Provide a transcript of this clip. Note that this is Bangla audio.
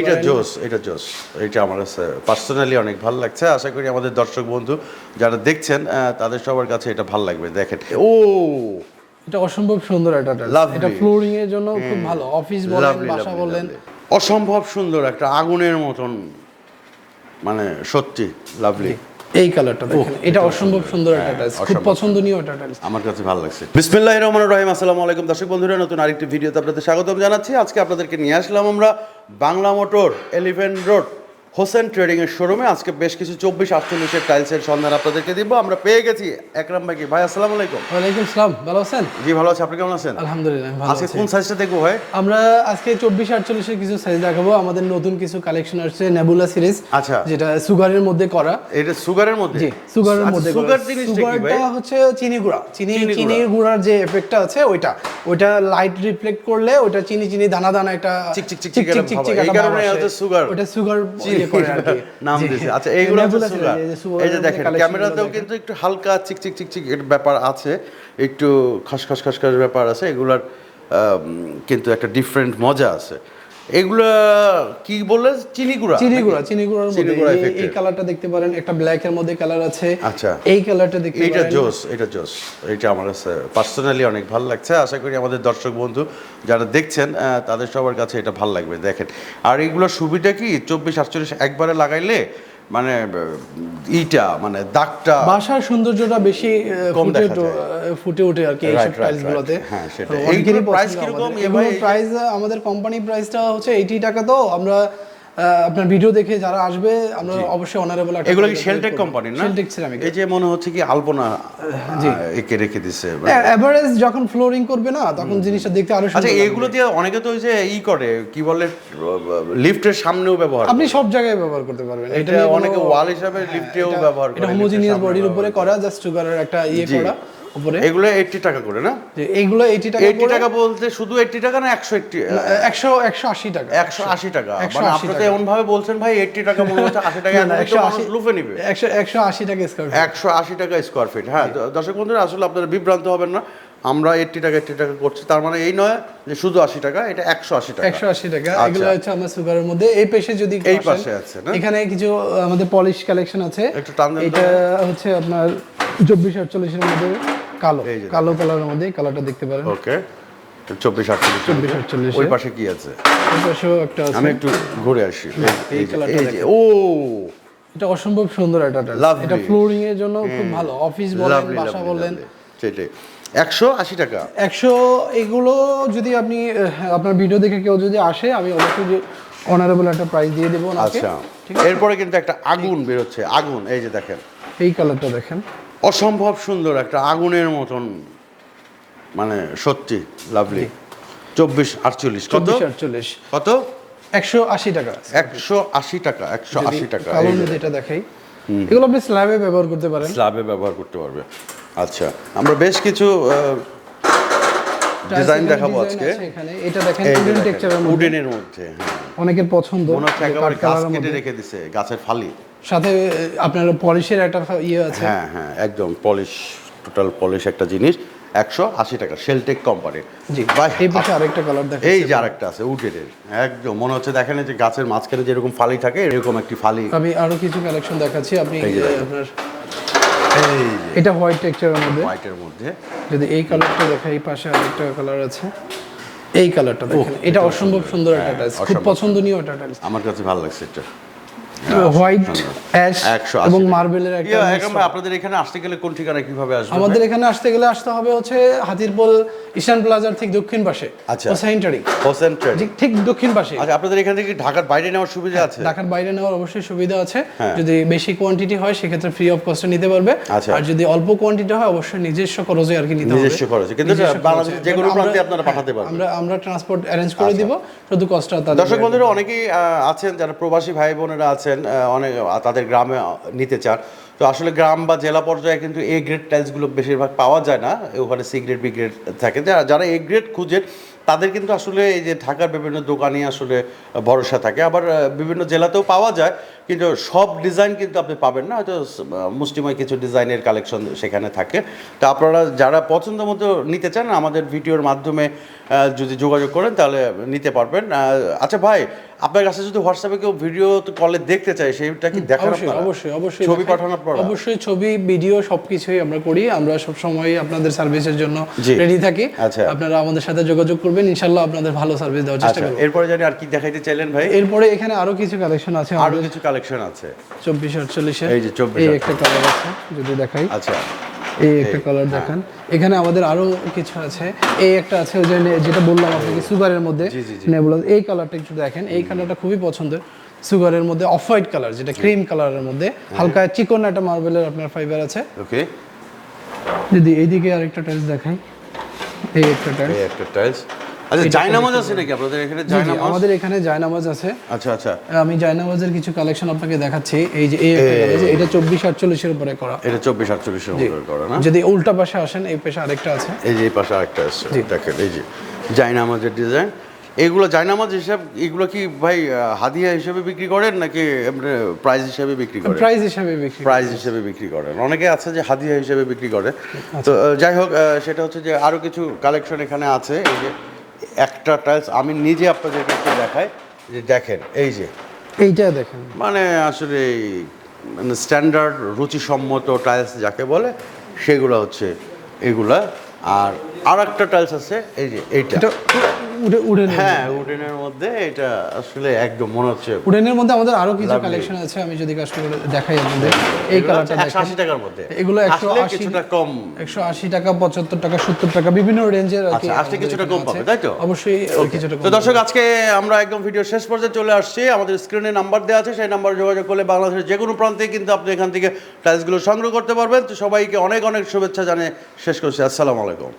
এইটা জোস এটা জোস এটা আমার কাছে পার্সোনালি অনেক ভালো লাগছে। আশা করি আমাদের দর্শক বন্ধু যারা দেখছেন তাদের সবার কাছে এটা ভালো লাগবে। দেখেন। ও! এটা অসম্ভব সুন্দর একটা এটা ফ্লোরিং এর জন্য খুব ভালো। অফিস বলেন বাসা বলেন। অসম্ভব সুন্দর একটা আগুনের মতন মানে সত্যি লাভলি এই কালারটা দেখেন। এটা অসম্ভব সুন্দর একটা টাইলস খুব পছন্দনীয় একটা টাইলস আমার কাছে ভালো লাগছে। বিসমিল্লাহির রহমানির রহিম আসসালামু আলাইকুম। দর্শক বন্ধুরা নতুন আরেকটি ভিডিওতে আপনাদের স্বাগতম জানাচ্ছি। আজকে আপনাদেরকে নিয়ে আসলাম আমরা Bangla motor eleven road Hossain trading এর শোরুমে আজকে বেশ কিছু চব্বিশ আটচল্লিশের টাইলসের সন্ধান আপনাদেরকে দিব। আমরা পেয়ে গেছি একরাম ভাইকে। ভাই আসসালামু আলাইকুম। ওয়ালাইকুম সালাম। ভালো আছেন? জি ভালো আছে। আপনি কেমন আছেন? আলহামদুলিল্লাহ আজকে কোন সাইজটা দেখব ভাই? আমরা আজকে চব্বিশ আটচল্লিশের কিছু সাইজ দেখাবো। আমাদের নতুন কিছু কালেকশন আসছে নেবুলা সিরিজ আচ্ছা। যেটা সুগারের মধ্যে করা। এটা সুগারের মধ্যে? জি সুগারের আচ্ছা, মধ্যে সুগার জিনিসটা কি ভাই? হচ্ছে চিনি গুঁড়া। চিনি। চিনির গুঁড়ার যে এফেক্টটা আছে ওইটা। ওইটা লাইট রিফ্লেক্ট করলে ওইটা চিনি চিনি দানা দানা একটা চিক চিক চিক চিক একটা ভাব। এই একটা কারণে ভাব আসে। হচ্ছে sugar। ওটা সুগার। ইয়ে করে আর কি নাম জি। দিয়েছে আচ্ছা এইগুলো হচ্ছে Nebula সুগার series, এই যে sugar এই যে এর দেখেন collection ক্যামেরাতেও গুলো কিন্তু একটু হালকা চিক চিক চিক চিক এর ব্যাপার আছে একটু খসখস খসখস ব্যাপার আছে এগুলার কিন্তু একটা ডিফারেন্ট মজা আছে। এগুলা কি বললে চিনি গুঁড়া চিনি গুঁড়া চিনি গুঁড়ার মধ্যে এই- কালারটা দেখতে পারেন একটা ব্ল্যাক এর মধ্যে কালার আছে। আচ্ছা। এই কালারটা দেখতে এটা জোস এটা জোস। এটা আমার কাছে পার্সোনালি অনেক ভালো লাগছে। আশা করি আমাদের দর্শক বন্ধু যারা দেখছেন তাদের সবার কাছে এটা ভালো লাগবে। দেখেন। আর এইগুলোর সুবিধা কি? চব্বিশ আটচল্লিশ একবারে লাগাইলে মানে ইটা মানে দাগটা বাসার সৌন্দর্যটা বেশি কম ফুটে। ফুটে ওঠে আর কি এই এইসব প্রাইসগুলোতে গুলোতে হ্যাঁ, সেটা পছন্দ কীরকম? প্রাইস আমাদের কোম্পানি প্রাইসটা হচ্ছে এইটি টাকা তো আমরা আপনার ভিডিও দেখে যারা আসবে আমরা অবশ্যই অনারেবল এগুলো কি শেলটেক কোম্পানির না? শেলটেক সিরামিক এই যে মনে হচ্ছে কি আলপনা জি। একে রেখে দিছে এভারেজ যখন ফ্লোরিং করবে না তখন জিনিসটা দেখতে আরও আচ্ছা। এগুলো দিয়ে অনেকে তো ওই যে ই করে কি বলে লিফটের সামনেও ব্যবহার আপনি সব জায়গায় ব্যবহার করতে পারবেন। এটা অনেকে ওয়াল হিসাবে লিফটেও ব্যবহার করে এটা হোমোজিনিয়াস বডির উপরে করা জাস্ট সুগারের একটা ইয়ে। করা। উপরে? এগুলো এইটটি টাকা করে না? এইগুলো এইটি টাকা এইটটি করে? টাকা বলতে শুধু এইটটি টাকা না একশো এইটটি একশো একশো আশি টাকা। একশো আশি টাকা। মানে আপনি তো এমন ভাবে বলছেন ভাই এইটটি টাকা মনে হচ্ছে আশি টাকা না, না, এখন তো একশো মানুষ আশি লুফে নিবে। একশো একশো আশি টাকা স্কোয়ার একশো আশি টাকা স্কোয়ার ফিট হ্যাঁ দর্শক বন্ধুরা আসলে আপনারা বিভ্রান্ত হবেন না। আমরা এইটটি টাকা এইটটি টাকা করছি। তার মানে এই নয় যে শুধু আশি টাকা এটা একশো আশি টাকা। একশো আশি টাকা। আচ্ছা। এগুলো হচ্ছে আমার সুগারের মধ্যে। এই পেশে যদি এই পাশে আছে না? এখানে কিছু আমাদের পলিশ কালেকশন আছে। এটা হচ্ছে আপনার চব্বিশ আটচল্লিশের মধ্যে কালো কালো কালারের মধ্যে কালারটা দেখতে পারেন। ওকে চব্বিশ আটচল্লিশ। চব্বিশ আটচল্লিশ ওই পাশে কি আছে? এই পাশেও একটা আমি একটু ঘুরে আসি। এই- এই এই যে- কালারটা এই যে দেখেন। ও! এটা অসম্ভব সুন্দর একটা এটা ফ্লোরিং এর জন্য খুব ভালো। অফিস বলেন বাসা বলেন। সেটাই একশো আশি টাকা। একশো এগুলো যদি আপনি আপনার ভিডিও দেখে কেউ যদি আসে আমি অবশ্যই যে অনারেবল একটা প্রাইস দিয়ে দেবো আচ্ছা। এরপরে কিন্তু একটা আগুন বেরোচ্ছে। আগুন এই যে দেখেন। এই কালারটা দেখেন। অসম্ভব সুন্দর একটা আগুনের মতন মানে সত্যি লাভলি চব্বিশ আটচল্লিশ কত? আটচল্লিশ। কত? একশো আশি টাকা একশো আশি টাকা একশো আশি টাকা যেটা দেখাই। এগুলো আপনি স্ল্যাবে ব্যবহার করতে পারেন। স্ল্যাবে ব্যবহার করতে পারবে। আচ্ছা আমরা বেশ কিছু ডিজাইন দেখাবো আজকে। এখানে। এটা দেখেন উডেন টেক্সচারের মধ্যে। উডেনের মধ্যে হ্যাঁ। অনেকের পছন্দ। মনে হচ্ছে একেবারে গাছ কেটে রেখে দিছে গাছের ফালি। সাথে আপনার পলিশের একটা ইয়ে আছে। হ্যাঁ হ্যাঁ একদম পলিশ টোটাল পলিশ একটা জিনিস একশো আশি টাকা শেলটেক কোম্পানির জি এই পাশে আরেকটা কালার দেখেন এই যে আরেকটা আছে উডেনের একদম মনে হচ্ছে দেখেন যে গাছের মাঝখানে যেরকম ফালি থাকে এরকম একটি ফালি। আমি আরও কিছু কালেকশন দেখাচ্ছি আপনি। আপনার এটা হোয়াইট টেক্সচারের মধ্যে। হোয়াইটের মধ্যে। যদি এই কালারটা দেখা এই পাশে আরেকটা কালার আছে। এই কালারটা দেখেন এটা অসম্ভব সুন্দর একটা টাইলস খুব পছন্দনীয় একটা টাইলস আমার কাছে ভালো লাগছে এটা। হোয়াইট অ্যাশ এবং মার্বেলের একটা এখন আপনাদের এখানে আসতে গেলে কোন ঠিকানা কীভাবে আসবে? আমাদের এখানে আসতে গেলে আসতে হবে হচ্ছে হাতিরপোল ঈশান প্লাজার ঠিক দক্ষিণ পাশে আচ্ছা। হোসাইন ট্রেডিং। হোসেন ট্রেড। ঠিক ঠিক দক্ষিণ পাশে। আচ্ছা আপনাদের এখান থেকে ঢাকার বাইরে নেওয়ার সুবিধা আছে? ঢাকার বাইরে নেওয়ার অবশ্যই সুবিধা আছে। হ্যাঁ। যদি বেশি কোয়ান্টিটি হয় সেক্ষেত্রে ফ্রি অফ কস্টে নিতে পারবে। আচ্ছা। আর যদি অল্প কোয়ান্টিটি হয় অবশ্যই নিজস্ব খরচে আর কি নিতে হবে। নিজস্ব খরচে। কিন্তু বাংলাদেশের যে কোনো প্রান্তে আপনারা পাঠাতে পারবেন। আমরা আমরা ট্রান্সপোর্ট অ্যারেঞ্জ করে দিব। শুধু কষ্ট তাদের দর্শক বন্ধুরা অনেকেই আছেন যারা প্রবাসী ভাই বোনেরা আছেন আহ, অনেক তাদের গ্রামে নিতে চান। তো আসলে গ্রাম বা জেলা পর্যায়ে কিন্তু এ গ্রেড টাইলসগুলো বেশিরভাগ পাওয়া যায় না ওখানে সি গ্রেড বি গ্রেড থাকে। যারা যারা এ গ্রেড খুঁজেন তাদের কিন্তু আসলে এই যে ঢাকার বিভিন্ন দোকানে আসলে ভরসা থাকে। আবার বিভিন্ন জেলাতেও পাওয়া যায় কিন্তু সব ডিজাইন কিন্তু আপনি পাবেন না। হয়তো মুষ্টিময় কিছু ডিজাইনের কালেকশন সেখানে থাকে। তো আপনারা যারা পছন্দ মতো নিতে চান আমাদের ভিডিওর মাধ্যমে যদি যোগাযোগ করেন তাহলে নিতে পারবেন। আচ্ছা ভাই আপনার কাছে যদি হোয়াটসঅ্যাপে কেউ ভিডিও কলে দেখতে চায় সেইটা কি দেখার অবশ্যই অবশ্যই অবশ্যই ছবি দেখাই। পর? অবশ্যই ছবি ভিডিও সবকিছুই আমরা করি। আমরা সব সময় আপনাদের সার্ভিসের জন্য। রেডি থাকি। আচ্ছা। আপনারা আমাদের সাথে যোগাযোগ করবেন। ইনশাল্লাহ আপনাদের ভালো সার্ভিস দেওয়ার চেষ্টা আচ্ছা করব। এরপরে জানি আর কি দেখাইতে চাইলেন ভাই? এরপরে এখানে আরও কিছু কালেকশন আছে আরও কিছু কালেকশন আছে। চব্বিশ আটচল্লিশে এই যে 24 এই একটা কালার আছে যদি দেখাই। আচ্ছা। এই একটা কালার দেখান। এখানে আমাদের আরও কিছু আছে। এই একটা আছে ওই যে যেটা বললাম আপনাকে সুগারের মধ্যে। নেবুলাস এই কালারটা একটু দেখেন। এই কালারটা খুবই পছন্দের। সুগারের মধ্যে অফ হোয়াইট কালার যেটা ক্রিম কালারের মধ্যে। হালকা চিকন একটা মার্বেলের আপনার ফাইবার আছে। ওকে। যদি এইদিকে আরেকটা টাইলস দেখাই। এই একটা টাইলস এই একটা টাইলস আচ্ছা জায়নামাজ আছে নাকি? আপনাদের এখানে জায়নামাজ? আমাদের এখানে জায়নামাজ আছে। আচ্ছা আচ্ছা। আমি জায়নামাজের কিছু কালেকশন আপনাকে দেখাচ্ছি। এই যে এটা চব্বিশ আটচল্লিশের উপরে করা। এটা চব্বিশ আটচল্লিশের মধ্যে করে না? যদি উল্টা পাশে আসেন এই পাশে আরেকটা আছে। এই যে এই পাশে আরেকটা আছে। দেখেন এই যে জায়নামাজের ডিজাইন এগুলো জায়নামাজ হিসাব এগুলো কি ভাই হাদিয়া হিসেবে বিক্রি করেন নাকি প্রাইস হিসেবে বিক্রি করেন? প্রাইস হিসাবে বিক্রি প্রাইস হিসেবে বিক্রি করেন। অনেকে আছে যে হাদিয়া হিসেবে বিক্রি করে। তো যাই হোক সেটা হচ্ছে যে আরও কিছু কালেকশন এখানে আছে। এই যে একটা টাইলস আমি নিজে আপনাদেরকে একটু দেখাই যে দেখেন এই যে। এইটা দেখেন। মানে আসলে এই মানে স্ট্যান্ডার্ড রুচিসম্মত টাইলস যাকে বলে সেগুলো হচ্ছে এগুলা। আর আর একটা টাইলস আছে এই যে এইটা। উডেন হ্যাঁ উডেনের মধ্যে এটা আসলে একদম মনে হচ্ছে উডেনের মধ্যে আমাদের আরও কিছু কালেকশন আছে আমি যদি দেখাই আপনাদের। এই কালারটা টাকার মধ্যে। এগুলো কিছুটা কম। একশো আশি টাকা পঁচাত্তর টাকা সত্তর টাকা বিভিন্ন রেঞ্জের আচ্ছা কিছুটা কম পাবে তাই তো? অবশ্যই কিছুটা কম তো দর্শক আজকে আমরা একদম ভিডিও শেষ পর্যায়ে চলে আসছি। আমাদের স্ক্রিনে নাম্বার দেওয়া আছে সেই নাম্বারে যোগাযোগ করলে বাংলাদেশের যে কোনো প্রান্তে কিন্তু আপনি এখান থেকে টাইলসগুলো সংগ্রহ করতে পারবেন। তো সবাইকে অনেক অনেক শুভেচ্ছা জানিয়ে শেষ করছি। আসসালামু আলাইকুম।